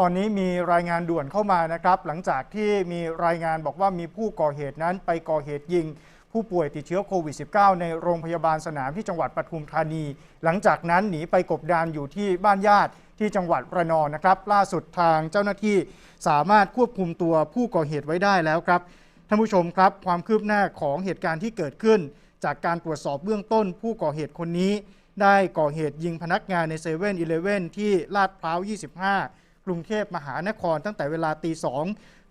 ตอนนี้มีรายงานด่วนเข้ามานะครับ หลังจากที่มีรายงานบอกว่ามีผู้ก่อเหตุนั้นไปก่อเหตุยิง ผู้ป่วยติดเชื้อโควิด -19 ในโรงพยาบาลสนามที่จังหวัดปทุมธานี หลังจากนั้นหนีไปกบดานอยู่ที่บ้านญาติที่จังหวัดระนองนะครับ ล่าสุดทางเจ้าหน้าที่สามารถควบคุมตัวผู้ก่อเหตุไว้ได้แล้วครับท่านผู้ชมครับ ความคืบหน้าของเหตุการณ์ที่เกิดขึ้น จากการตรวจสอบเบื้องต้น ผู้ก่อเหตุคนนี้ ได้ก่อเหตุยิงพนักงานในเซเว่นอีเลฟเว่นที่ลาดพร้าว 25 กรุงเทพมหานครตั้งแต่เวลาตีสอง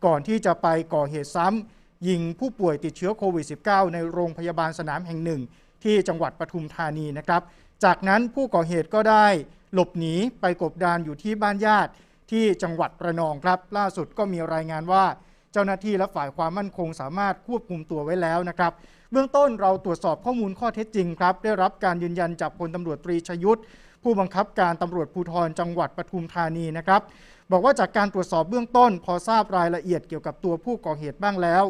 ก่อนที่จะไปก่อเหตุซ้ำยิงผู้ป่วยติดเชื้อโควิด -19 ในโรงพยาบาลสนามแห่งหนึ่ง ที่จังหวัดปทุมธานีนะครับ จากนั้นผู้ก่อเหตุก็ได้หลบหนีไปกบดานอยู่ที่บ้านญาติที่จังหวัดระนองครับ ล่าสุดก็มีรายงานว่าเจ้าหน้าที่และฝ่ายความมั่นคงสามารถควบคุมตัวไว้แล้วนะครับ เบื้องต้นเราตรวจสอบข้อมูลข้อเท็จจริงครับ ได้รับการยืนยันจากพลตำรวจตรีชยุทธ ผู้บังคับการตำรวจภูธรจังหวัดปทุมธานีนะครับ บอกว่าจากการตรวจสอบเบื้องต้น พอทราบรายละเอียดเกี่ยวกับตัวผู้ก่อเหตุบ้างแล้ว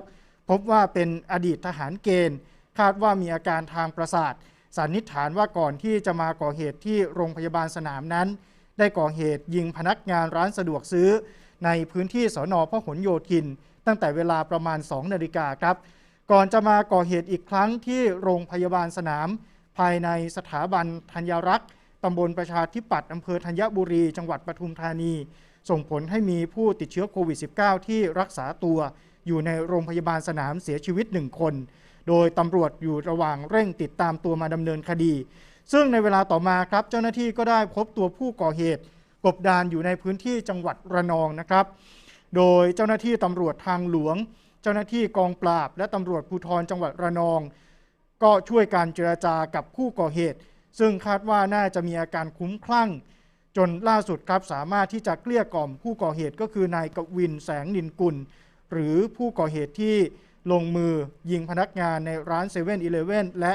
พบว่าเป็นอดีตทหารเกณฑ์ คาดว่ามีอาการทางประสาทสันนิษฐานว่าก่อนที่จะมาก่อเหตุที่โรงพยาบาลสนามนั้น ได้ก่อเหตุยิงพนักงานร้านสะดวกซื้อ ในพื้นที่สอนอพหลโยธิน ตั้งแต่เวลาประมาณ 2 นาฬิกาครับ ก่อนจะมาก่อเหตุอีกครั้งที่โรงพยาบาลสนาม ภายในสถาบันธัญรักษ์ ตำบลประชาธิปัตย์อำเภอธัญบุรี จังหวัดปทุมธานี ส่งผลให้มีผู้ติดเชื้อโควิด -19 ที่รักษาตัวอยู่ในโรงพยาบาลสนามเสียชีวิตหนึ่งคน โดยตำรวจอยู่ระหว่างเร่งติดตามตัวมาดำเนินคดี ซึ่งในเวลาต่อมาครับเจ้าหน้าที่ก็ได้พบตัวผู้ก่อเหตุ กบดานอยู่ในพื้นที่จังหวัดระนองนะครับ โดยเจ้าหน้าที่ตำรวจทางหลวง เจ้าหน้าที่กองปราบ และตำรวจภูธรจังหวัดระนอง ก็ช่วยการเจรจากับผู้ก่อเหตุ ซึ่งคาดว่าน่าจะมีอาการคุ้มคลั่ง จนล่าสุดครับสามารถที่จะเกลี้ยกล่อมผู้ก่อเหตุก็คือนายกวินแสงนินกุล หรือผู้ก่อเหตุที่ลงมือยิงพนักงานในร้านเซเว่นอีเลฟเว่นและ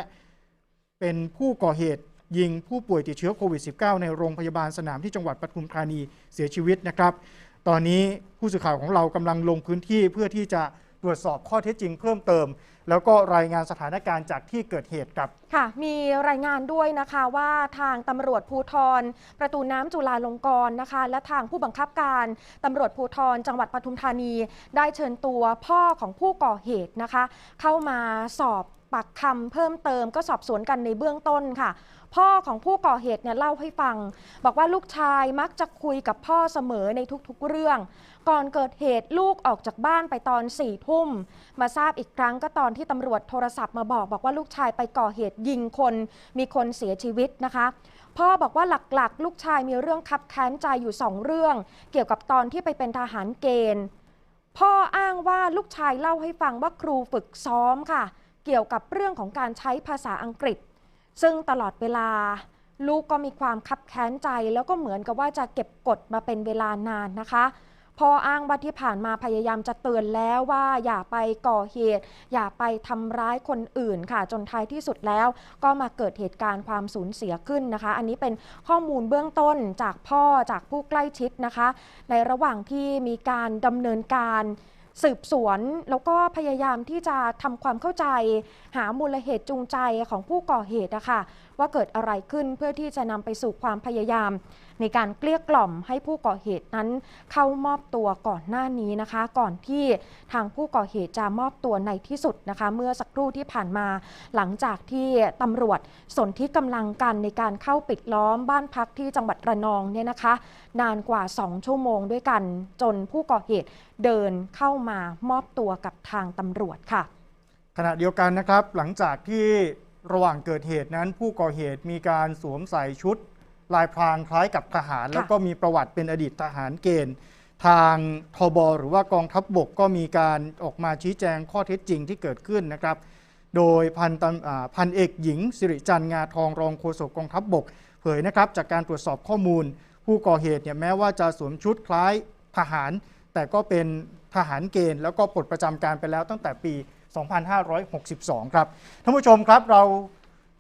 เป็นผู้ก่อเหตุยิงผู้ป่วยติดเชื้อโควิด -19 ในโรงพยาบาลสนามที่จังหวัดปทุมธานีเสียชีวิตนะครับ ตอนนี้ผู้สื่อข่าวของเรากำลังลงพื้นที่เพื่อที่จะ ตรวจสอบข้อเท็จจริงเพิ่มเติม แล้วก็รายงานสถานการณ์จากที่เกิดเหตุครับค่ะ มีรายงานด้วยนะคะว่าทางตำรวจภูทร ประตูน้ำจุฬาลงกรณ์นะคะ และทางผู้บังคับการตำรวจภูทรจังหวัดปทุมธานี ได้เชิญตัวพ่อของผู้ก่อเหตุนะคะ เข้ามาสอบปากคำเพิ่มเติมก็สอบสวนกันในเบื้องต้นค่ะ พ่อของผู้ก่อเหตุเนี่ยเล่าให้ฟัง บอกว่าลูกชายมักจะคุยกับพ่อเสมอในทุกๆเรื่อง ก่อนเกิดเหตุลูกออกจากบ้านไปตอนสี่ทุ่ม มาทราบอีกครั้งก็ตอนที่ตำรวจโทรศัพท์มาบอก บอกว่าลูกชายไปก่อเหตุยิงคน มีคนเสียชีวิตนะคะพ่อบอกว่าหลักๆ ลูกชายมีเรื่องคับแค้นใจอยู่สองเรื่อง เกี่ยวกับตอนที่ไปเป็นทหารเกณฑ์ พ่ออ้างว่าลูกชายเล่าให้ฟังว่าครูฝึกซ้อมค่ะ เกี่ยวกับเรื่องของการใช้ภาษาอังกฤษ ซึ่งตลอดเวลา ลูกก็มีความคับแค้นใจ แล้วก็เหมือนกับว่าจะเก็บกดมาเป็นเวลานานนะคะพ่ออ้างว่าที่ผ่านมาพยายามจะเตือนแล้วว่าอย่าไปก่อเหตุ อย่าไปทำร้ายคนอื่นค่ะ จนท้ายที่สุดแล้ว ก็มาเกิดเหตุการณ์ความสูญเสียขึ้นนะคะ อันนี้เป็นข้อมูลเบื้องต้นจากพ่อจากผู้ใกล้ชิดนะคะ ในระหว่างที่มีการดำเนินการ สืบสวนแล้วก็พยายามที่จะทำความเข้าใจ หามูลเหตุจูงใจของผู้ก่อเหตุนะคะ ว่าเกิดอะไรขึ้นเพื่อที่จะนำไปสู่ความพยายาม ในการเกลี้ยกล่อมให้ผู้ก่อเหตุนั้นเข้ามอบตัวก่อนหน้านี้นะคะ ก่อนที่ทางผู้ก่อเหตุจะมอบตัวในที่สุดนะคะ เมื่อสักครู่ที่ผ่านมา หลังจากที่ตำรวจสนที่กำลังกันในการเข้าปิดล้อมบ้านพักที่จังหวัดระนองเนี่ยนะคะ นานกว่า 2 ชั่วโมงด้วยกัน จนผู้ก่อเหตุเดินเข้ามามอบตัวกับทางตำรวจค่ะ ขณะเดียวกันนะครับหลังจากที่ ระหว่างเกิดเหตุนั้นผู้ก่อเหตุมีการสวมใส่ชุด ลายพรางคล้ายกับทหาร แล้วก็มีประวัติเป็นอดีตทหารเกณฑ์ ทางทบหรือว่ากองทัพบบกก็มีการออกมาชี้แจงข้อเท็จจริงที่เกิดขึ้นนะครับ โดยพันตำอ่าพันเอกหญิง สิริจันทร์งาทองรองโฆษกกองทัพบบก เผยนะครับจากการตรวจสอบข้อมูล ผู้ก่อเหตุเนี่ยแม้ว่าจะสวมชุดคล้ายทหาร แต่ก็เป็นทหารเกณฑ์ แล้วก็ปลดประจำการไปแล้วตั้งแต่ปี 2562 ครับท่านผู้ชมครับเรา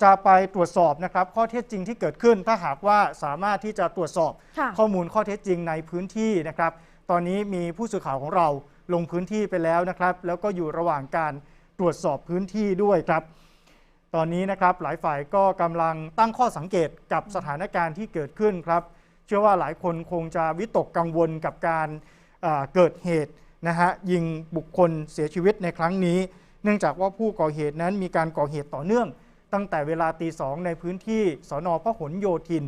จะไปตรวจสอบนะครับข้อเท็จจริงที่เกิดขึ้น ถ้าหากว่าสามารถที่จะตรวจสอบค่ะข้อมูลข้อเท็จจริงในพื้นที่นะครับ ตอนนี้มีผู้สื่อข่าวของเราลงพื้นที่ไปแล้วนะครับ แล้วก็อยู่ระหว่างการตรวจสอบพื้นที่ด้วยครับ ตอนนี้นะครับหลายฝ่ายก็กำลังตั้งข้อสังเกตกับสถานการณ์ที่เกิดขึ้นครับ เชื่อว่าหลายคนคงจะวิตกกังวลกับการเอ่อเกิดเหตุ นะฮะยิงบุคคลเสียชีวิตในครั้งนี้ เนื่องจากว่าผู้ก่อเหตุนั้นมีการก่อเหตุต่อเนื่อง ตั้งแต่เวลาตีสองในพื้นที่สอนอพหลโยธิน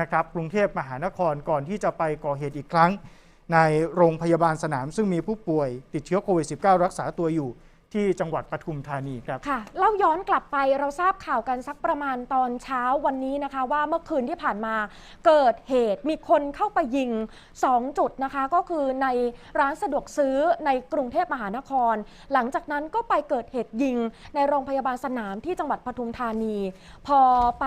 นะครับกรุงเทพมหานครก่อนที่จะไปก่อเหตุอีกครั้ง ในโรงพยาบาลสนามซึ่งมีผู้ป่วยติดเชื้อโควิด -19 รักษาตัวอยู่ ที่จังหวัดปทุมธานีครับ ค่ะเล่าย้อนกลับไปเราทราบข่าวกันสักประมาณตอนเช้าวันนี้นะคะ ว่าเมื่อคืนที่ผ่านมาเกิดเหตุมีคนเข้าไปยิง 2 จุดนะคะ ก็คือในร้านสะดวกซื้อในกรุงเทพมหานคร หลังจากนั้นก็ไปเกิดเหตุยิง ในโรงพยาบาลสนามที่จังหวัดปทุมธานี พอไป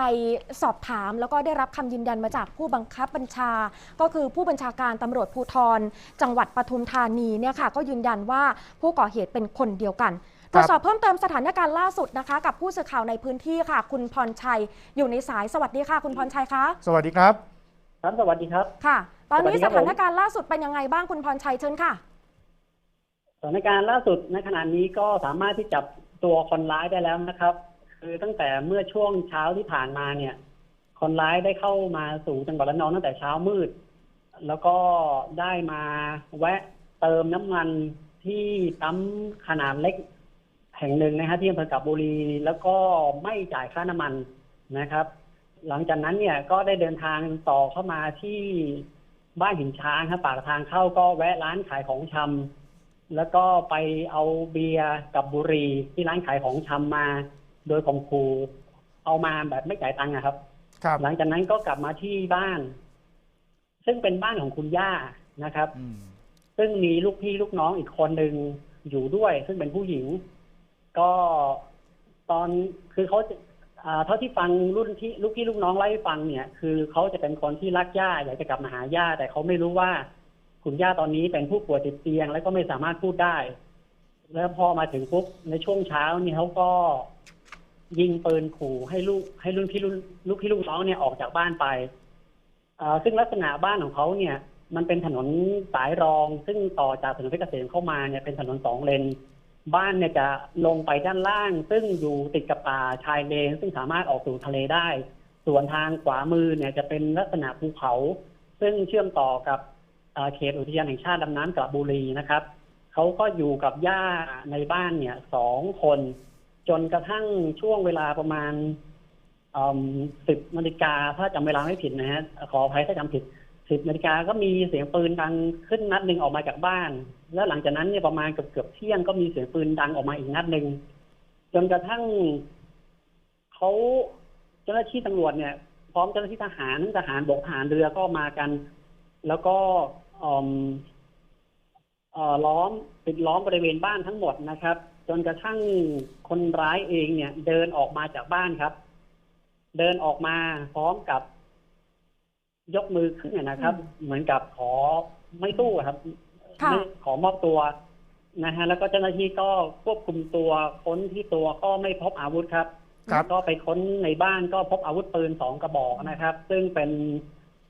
สอบถามแล้วก็ได้รับคำยืนยันมาจากผู้บังคับบัญชา ก็คือผู้บัญชาการตำรวจภูธรจังหวัดปทุมธานีเนี่ยค่ะก็ยืนยันว่าผู้ก่อเหตุเป็นคนเดียวกัน ตรวจสอบเพิ่มเติมสถานการณ์ล่าสุดนะคะ กับผู้สื่อข่าวในพื้นที่ค่ะ คุณพรชัยอยู่ในสายสวัสดีค่ะ คุณพรชัยคะสวัสดีครับครับสวัสดีครับค่ะ ตอนนี้สวัสดีสครับผมถานการณ์ล่าสุดเป็นยังไงบ้างคุณพรชัยเชิญค่ะ สถานการณ์ล่าสุดในขณะนี้ก็สามารถที่จับตัวคนร้ายได้แล้วนะครับ คือตั้งแต่เมื่อช่วงเช้าที่ผ่านมาเนี่ย คนร้ายได้เข้ามาสู่จังหวัดระนองตั้งแต่เช้ามืด แล้วก็ได้มาแวะเติมน้ำมันที่ปั๊มขนาดเล็ก แห่งหนึ่งนะฮะที่อำเภอกับบุรี แล้วก็ไม่จ่ายค่าน้ำมันนะครับ หลังจากนั้นเนี่ยก็ได้เดินทางต่อเข้ามาที่บ้านหินช้างครับปากทางเข้าก็แวะร้านขายของชำแล้วก็ไปเอาเบียร์กับบุหรี่ที่ร้านขายของชำมา โดยข่มขู่เอามาแบบไม่จ่ายตังค์อะครับครับ หลังจากนั้นก็กลับมาที่บ้าน ซึ่งเป็นบ้านของคุณย่านะครับอืมซึ่งมีลูกพี่ลูกน้องอีกคนหนึ่งอยู่ด้วย ซึ่งเป็นผู้หญิง ก็ตอนคือเขาจะอ่าเท่าที่ฟังรุ่นที่ลูกพี่ลูกน้องเล่าให้ฟังเนี่ย คือเขาจะเป็นคนที่รักย่าอยากจะกลับมาหาย่าแต่เขาไม่รู้ว่าคุณย่าตอนนี้เป็นผู้ป่วยติดเตียง แล้วก็ไม่สามารถพูดได้ แล้วพอมาถึงปุ๊บในช่วงเช้านี่เขาก็ยิงปืนขู่ให้ลูกให้รุ่นพี่รุ่นลูกพี่ลูกน้องเนี่ยออกจากบ้านไปอ่าซึ่งลักษณะบ้านของเขาเนี่ย มันเป็นถนนสายรอง ซึ่งต่อจากถนนเพชรเกษมเข้ามาเนี่ยเป็นถนนสองเลน บ้านเนี่ยจะลงไปด้านล่าง ซึ่งอยู่ติดกับป่าชายเลนซึ่งสามารถออกสู่ทะเลได้ ส่วนทางขวามือเนี่ยจะเป็นลักษณะภูเขา ซึ่งเชื่อมต่อกับเขตอุทยานแห่งชาติลำน้ำกระบุรีนะครับเขาก็อยู่กับย่าในบ้านเนี่ยสองคน จนกระทั่งช่วงเวลาประมาณสิบนาฬิกาถ้าจำเวลาไม่ผิดนะฮะขออภัยถ้าจำผิด สิบนาฬิกาก็มีเสียงปืนดังขึ้นนัดหนึ่งออกมาจากบ้าน แล้วหลังจากนั้นเนี่ยประมาณเกือบเกือบเที่ยงก็มีเสียงปืนดังออกมาอีกนัดหนึ่งจนกระทั่งเขาเจ้าหน้าที่ตำรวจเนี่ย พร้อมเจ้าหน้าที่ทหารทั้งทหารบกทหารเรือก็มากัน แล้วก็อืมอ่อล้อมปิดล้อมบริเวณบ้านทั้งหมดนะครับ จนกระทั่งคนร้ายเองเนี่ย เดินออกมาจากบ้านครับ เดินออกมาพร้อมกับ ยกมือขึ้นนะนะครับ เหมือนกับขอไม่สู้อะครับค่ะไม่ขอมอบตัวนะฮะแล้วก็เจ้าหน้าที่ก็ควบคุมตัวค้นที่ตัวก็ไม่พบอาวุธครับครับก็ไปค้นในบ้านก็พบอาวุธปืนสองกระบอกนะครับ ซึ่งเป็น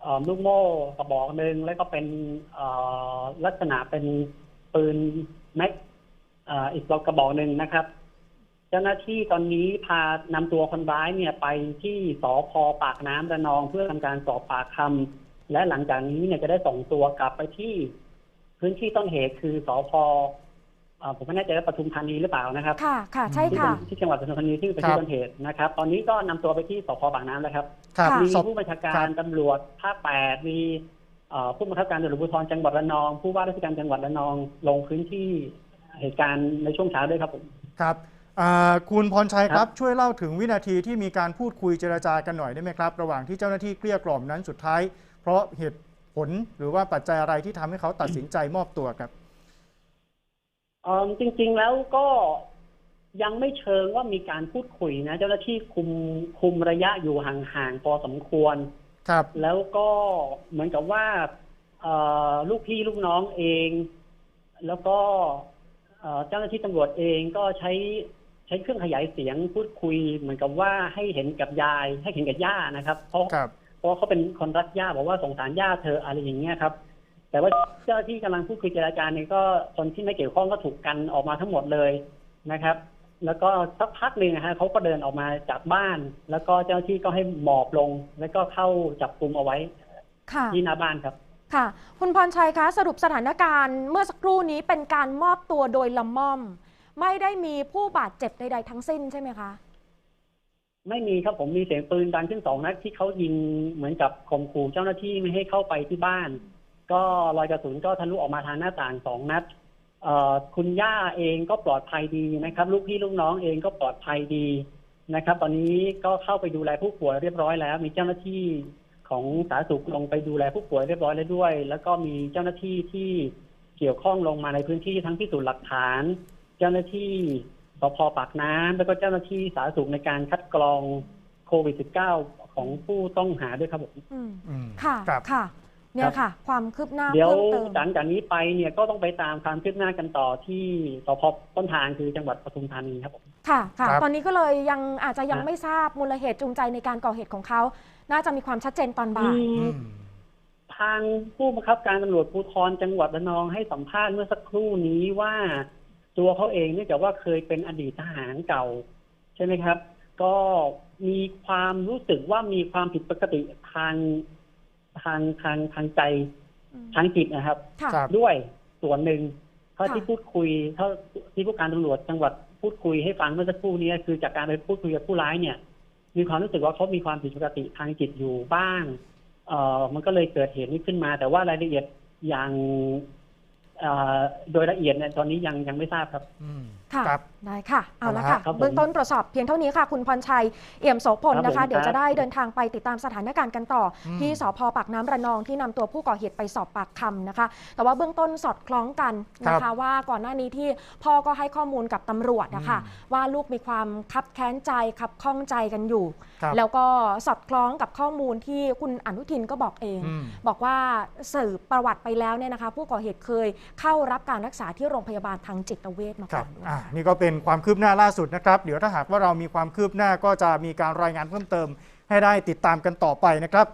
เอ่อลูกโม่กระบอกหนึ่งแล้วก็เป็นเอ่อลักษณะเป็นปืนแม็กเอ่ออีกกระบอกหนึ่งนะครับ เจ้าหน้าที่ตอนนี้พานำตัวคนร้ายเนี่ยไปที่สพปากน้ำระนองเพื่อทำการสอบปากคำและหลังจากนี้เนี่ยจะได้ส่งตัวกลับไปที่พื้นที่ต้นเหตุคือสพเอ่อผมไม่แน่ใจว่าปทุมธานีหรือเปล่านะครับ ค่ะ ค่ะ ใช่ที่ค่ะเป็นที่จังหวัดปทุมธานีที่เป็นครัที่บต้นเหตุนะครับ ตอนนี้ก็นำตัวไปที่สพปากน้ำแล้วครับครับค่ะมีสอบผู้บัญชาครัการบตำรวจภาคแปดมีเอ่อผู้บังคับการตำรวจภูธรจังหวัดระนอง ผู้ว่าราชการจังหวัดระนองลงพื้นที่เหตุการณ์ในช่วงเช้าด้วยครับผม ครับ อ่าคุณพรชัยคครัรับบช่วยเล่าถึงวินาทีที่มีการพูดคุยเจรจากันหน่อยได้ไหมครับ ระหว่างที่เจ้าหน้าที่เกลี้ยกล่อมนั้นสุดท้าย เพราะเหตุผลหรือว่าปัจจัยอะไรที่ทำให้เขาตัดสินใจมอบตัวครับ เอ่อจริง ๆ แล้วก็ยังไม่เชิงว่ามีการพูดคุยนะ เจ้าหน้าที่คุมคุมระยะอยู่ห่างๆพอสมควร ครับ แล้วก็เหมือนกับว่าเอ่อลูกพี่ลูกน้องเอง แล้วก็เอ่อเจ้าหน้าที่ตำรวจเองก็ใช้ ใช้เครื่องขยายเสียงพูดคุยเหมือนกับว่าให้เห็นกับยาย ให้เห็นกับย่านะครับเพราะครับเพราะเขาเป็นคนรักย่าบอกว่าสงสารย่าเธออะไรอย่างเงี้ยครับ แต่ว่าเจ้าหน้าที่กำลังพูดคุยเจรจาเนี่ยก็คนที่ไม่เกี่ยวข้องก็ถูกกันออกมาทั้งหมดเลยนะครับ แล้วก็สักพักหนึ่งนะฮะเขาก็เดินออกมาจากบ้าน แล้วก็เจ้าหน้าที่ก็ให้หมอบลง แล้วก็เข้าจับกลุ่มเอาไว้ค่ะที่หน้าบ้านครับค่ะ คุณพรชัยคะสรุปสถานการณ์เมื่อสักครู่นี้เป็นการมอบตัวโดยละม่อม ไม่ได้มีผู้บาดเจ็บใดๆทั้งสิ้นใช่ไหมคะ ไม่มีครับผมมีเสียงปืนดังขึ้นสองนัดที่เขายิงเหมือนกับข่มขู่เจ้าหน้าที่ไม่ให้เข้าไปที่บ้าน ก็รอยกระสุนก็ทะลุออกมาทางหน้าต่างสองนัดคุณย่าเองก็ปลอดภัยดีนะครับ ลูกพี่ลูกน้องเองก็ปลอดภัยดีนะครับ ตอนนี้ก็เข้าไปดูแลผู้ป่วยเรียบร้อยแล้ว มีเจ้าหน้าที่ของสาธารณสุขลงไปดูแลผู้ป่วยเรียบร้อยแล้วด้วย แล้วก็มีเจ้าหน้าที่ที่เกี่ยวข้องลงมาในพื้นที่ทั้งพิสูจน์หลักฐาน เจ้าหน้าที่สพปากน้ำแล้วก็เจ้าหน้าที่สาธารณสุขในการคัดกรองโควิด -19 ของผู้ต้องหาด้วยครับผมอืมอืมค่ะครับค่ะ เนี่ยค่ะ ความคืบหน้าเดี๋ยวเพิ่มเติมหลังจากนี้ไปเนี่ยก็ต้องไปตามความคืบหน้ากันต่อที่สพต้นทางคือจังหวัดปทุมธานีครับผมค่ะค่ะครับตอนนี้ก็เลยยังอาจจะยังฮะไม่ทราบมูลเหตุจูงใจในการก่อเหตุของเขา น่าจะมีความชัดเจนตอนบ่ายอือืมมทางผู้บังคับการตำรวจภูธรจังหวัดระนองให้สัมภาษณ์เมื่อสักครู่นี้ว่า ตัวเขาเองเนื่องจากว่าเคยเป็นอดีตทหารเก่า ใช่ไหมครับ ก็มีความรู้สึกว่ามีความผิดปกติทางทางทางทางใจอืมทางจิตนะครับค่ะครับ ด้วยส่วนหนึ่งเท่าค่ะที่พูดคุยเท่าที่ผู้การตำรวจจังหวัดพูดคุยให้ฟังเมื่อสักครู่นี้คือจากการไปพูดคุยกับผู้ร้ายเนี่ย มีความรู้สึกว่าเขามีความผิดปกติทางจิตอยู่บ้าง เอ่อมันก็เลยเกิดเหตุนี้ขึ้นมา แต่ว่ารายละเอียดอย่างเอ่อ โดยละเอียดเนี่ยตอนนี้ยังยังไม่ทราบครับ อืมค่ะครับได้ค่ะ เอาละเอาละค่ะครับผมเบื้องต้นตรวจสอบเพียงเท่านี้ค่ะ คุณพรชัย เอี่ยมโสพลครับนะคะผมเดี๋ยวครัจะบได้เดินทางไปติดตามสถานการณ์กันต่ออมที่สพปากน้ำระนองที่นำตัวผู้ก่อเหตุไปสอบปากคำนะคะ แต่ว่าเบื้องต้นสอดคล้องกันนะครัคะบว่าก่อนหน้านี้ที่พ่อก็ให้ข้อมูลกับตำรวจนะคะอืมว่าลูกมีความคับแค้นใจคับข้องใจกันอยู่ครับแล้วก็สอดคล้องกับข้อมูลที่คุณอนุทินก็บอกเองอืมบอกว่าสืบประวัติไปแล้วเนี่ยนะคะ ผู้ก่อเหตุเคยเข้ารับการรักษาที่โรงพยาบาลทางจิตเวชมาคก่รัอบนด้วยอ่านี่ก็เป็นความคืบหน้าล่าสุดนะครับ เดี๋ยวถ้าหากว่าเรามีความคืบหน้าก็จะมีการรายงานเพิ่มเติมให้ได้ติดตามกันต่อไปนะครับ